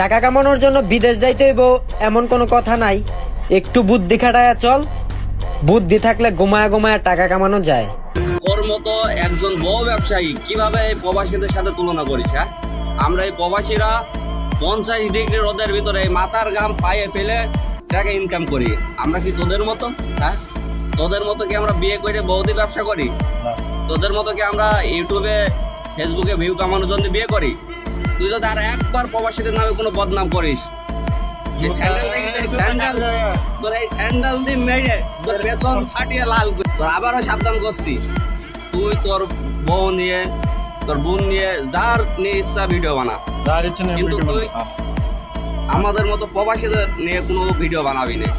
টাকা কামানোর জন্য বিদেশ যাইতে হইব এমন কোনো কথা নাই। একটু বুদ্ধি খাটায়া চল। বুদ্ধি থাকলে গোমায়া গোমায়া টাকা কামানো যায়। ওর মতো একজন বউ ব্যবসায়ী কীভাবে এই প্রবাসীদের সাথে তুলনা করিস হ্যাঁ? আমরা এই প্রবাসীরা পঞ্চাশ ডিগ্রি রোদের ভিতরে এই মাথার গাম পায়ে ফেলে টাকা ইনকাম করি। আমরা কি তোদের মতো হ্যাঁ? তোদের মতো কি আমরা বিয়ে করে বৌদি ব্যবসা করি? তোদের মতো কি আমরা ইউটিউবে ফেসবুকে ভিউ কামানোর জন্য বিয়ে করি? তুই যদি আর একবার প্রবাসীদের নামে কোনো বদনাম করিস। স্যান্ডেল তোর স্যান্ডেল দিয়ে মেরে তোর পেছন ফাটিয়ে লাল তোর আবারও সাবধান করছি। তুই তোর বউ নিয়ে তোর বোন নিয়ে যার নিয়ে ইচ্ছা ভিডিও বানা। কিন্তু তুই- আমাদের মতো প্রবাসীদের নিয়ে কোনো ভিডিও বানাবি না।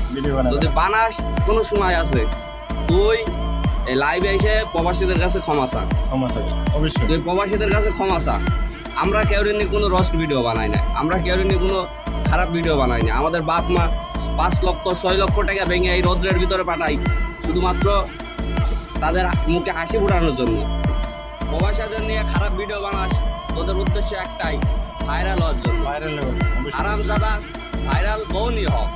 যদি বানাস কোনো সময় আছে তুই এই লাইভে এসে প্রবাসীদের কাছে ক্ষমা চা ক্ষমা অবশ্যই। তুই প্রবাসীদের কাছে ক্ষমা চা আমরা কেউ নিয়ে কোনো রস্ট ভিডিও বানাই না আমরা কেউ নিয়ে কোনো খারাপ ভিডিও বানাই না আমাদের বাপ মা পাঁচ লক্ষ ছয় লক্ষ টাকা ভেঙে এই রৌদ্রের ভিতরে পাঠাই শুধুমাত্র তাদের মুখে হাসি ফোটানোর জন্য। প্রবাসীদের নিয়ে খারাপ ভিডিও বানাস তোদের উদ্দেশ্য একটাই ভাইরাল হওয়ার জন্য। ভাইরাল আরাম জাদা ভাইরাল বউনি হোক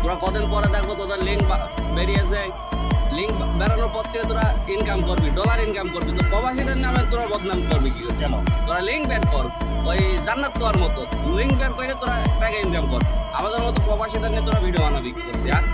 তোরা কদিন পরে দেখব তোদের লিঙ্ক বেরিয়েছে লিঙ্ক বেড়ানোর পর থেকে তোরা ইনকাম করবি ডলার ইনকাম করবি, তো প্রবাসীদের নামে তোরা বদনাম করবি কি? কেন? তোরা লিঙ্ক বের কর, ওই জান্নাত তোর মতো। লিঙ্ক বের করে তোরা টাকা ইনকাম কর। আমাদের মতো প্রবাসীদের নিয়ে তোরা ভিডিও বানাবি কি করবি হ্যাঁ?